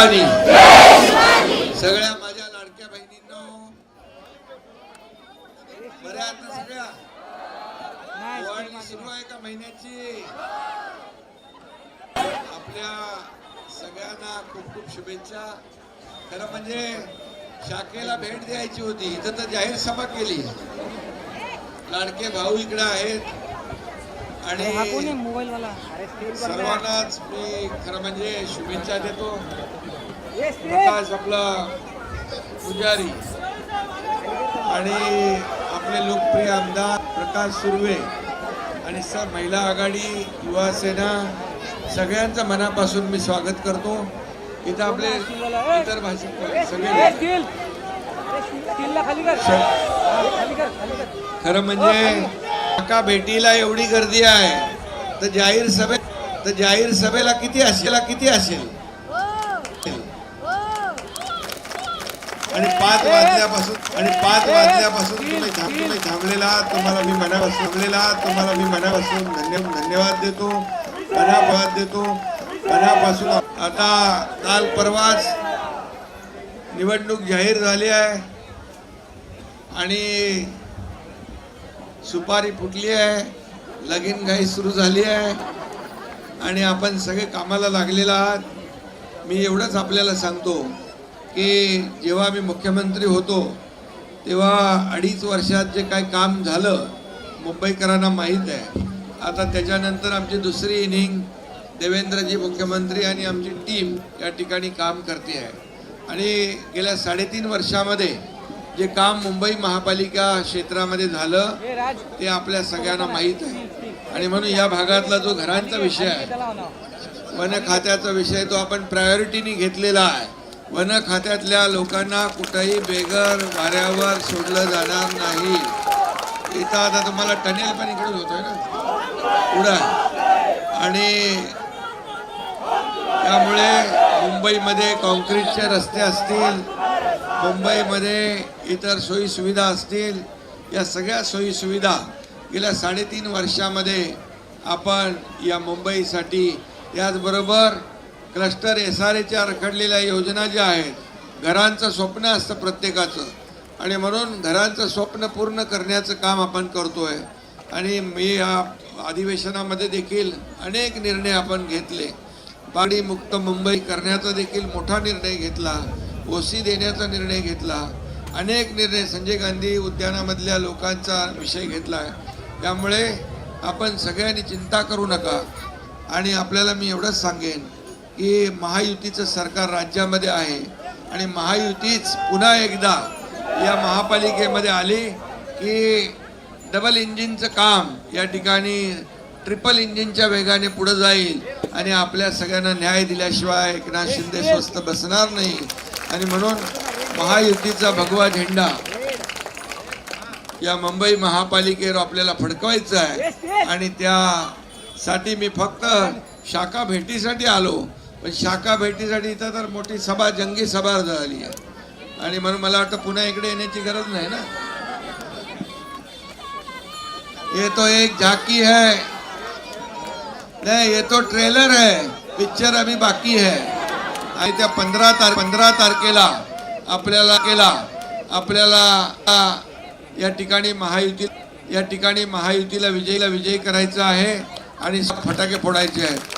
शिवानी सगळ्या माझ्या लाडक्या बहिणींनो बऱ्या ना सगळ्या? दिवाळी सुरू आहे का महिन्याची? आपल्या सगळ्यांना खूप खूप शुभेच्छा. खरं म्हणजे शाखेला भेट द्यायची होती इथं तर जाहीर सभा केली. लाडके भाऊ इकडे आहेत. हा आणि सर्वांनाच मी खरं म्हणजे शुभेच्छा देतो. प्रकाश आपला पुजारी. आणि आपले लोकप्रिय आमदार प्रकाश सुर्वे आणि स महिला आघाडी युवा सेना सगळ्यांचं मनापासून मी स्वागत करतो. इथं आपले इतर भाषिक सगळे खरं म्हणजे काका भेटीला एवढी गर्दी आहे तर जाहीर सभेत तर जाहीर सभेला किती असेल किती असेल आणि पाच वाजल्यापासून आणि पाच वाजल्यापासून तुम्ही थांब- तुम्ही थांबलेला आहात. तुम्हाला मी मनापासून थांबलेला आहात. तुम्हाला मी मनापासून धन्य धन्यवाद देतो मनापासून देतो मनापासून आता काल परवाच निवडणूक जाहीर झाली आहे आणि सुपारी फुटली आहे लगीन घाई सुरू झाली आहे आणि आपण सगळे कामाला लागलेला आहात. मी एवढंच आपल्याला सांगतो की जेव्हा मी मुख्यमंत्री होतो तेव्हा अडीच वर्षात जे काय काम झालं मुंबईकरांना माहीत आहे. आता त्याच्यानंतर आमची दुसरी इनिंग देवेंद्रजी मुख्यमंत्री आणि आमची टीम या ठिकाणी काम करते आहे. आणि गेल्या साडेतीन वर्षामध्ये जे काम मुंबई महापालिका क्षेत्रामध्ये झालं ते आपल्या सगळ्यांना माहीत आहे. आणि म्हणून या भागातला जो घरांचा विषय आहे वन खात्याचा विषय तो आपण प्रायोरिटीने घेतलेला आहे. वन खात्यातल्या लोकांना कुठंही बेघर वाऱ्यावर सोडलं जाणार नाही. इथं आता तुम्हाला टनेल पण इकडून होतोय ना? पुढं आहे. आणि त्यामुळे मुंबईमध्ये कॉन्क्रीटचे रस्ते असतील मुंबईमध्ये इतर सोयीसुविधा असतील या सगळ्या सोयीसुविधा गेल्या साडेतीन वर्षामध्ये आपण या मुंबईसाठी याचबरोबर क्लस्टर एस आर एच्या रखडलेल्या योजना ज्या आहेत घरांचं स्वप्न असतं प्रत्येकाचं. आणि म्हणून घरांचं स्वप्न पूर्ण करण्याचं काम आपण करतो आहे आणि मी या अधिवेशनामध्ये देखील अनेक निर्णय आपण घेतले. बाडी मुक्त मुंबई करण्याचा देखील मोठा निर्णय घेतला. ओसी देण्याचा निर्णय घेतला. अनेक निर्णय संजय गांधी उद्यानामधल्या लोकांचा विषय घेतला आहे त्यामुळे आपण सगळ्यांनी चिंता करू नका. आणि आपल्याला मी एवढंच सांगेन की महायुतीचं सरकार राज्यामध्ये आहे. आणि महायुतीच पुन्हा एकदा या महापालिकेमध्ये आली की डबल इंजिनचं काम या ठिकाणी ट्रिपल इंजिनच्या वेगाने पुढं जाईल. आणि आपल्या सगळ्यांना न्याय दिल्याशिवाय एकनाथ शिंदे स्वस्त बसणार नाही. आणि म्हणून महायुतीचा भगवा झेंडा या मुंबई महापालिकेवर आपल्याला फडकवायचा आहे. आणि त्यासाठी मी फक्त शाखा भेटीसाठी आलो. पण शाखा भेटीसाठी इथं तर मोठी सभा जंगी सभा झाली आहे. आणि म्हणून मला वाटतं पुन्हा इकडे येण्याची गरज नाही ना? ये तो एक झाकी है नहीं ये तो ट्रेलर है पिक्चर अभी बाकी है आणि त्या पंधरा तार पंधरा तारखेला आपल्याला केला. आपल्याला या ठिकाणी महायुती या ठिकाणी महायुतीला विजयीला विजयी करायचा आहे आणि फटाके फोडायचे आहेत.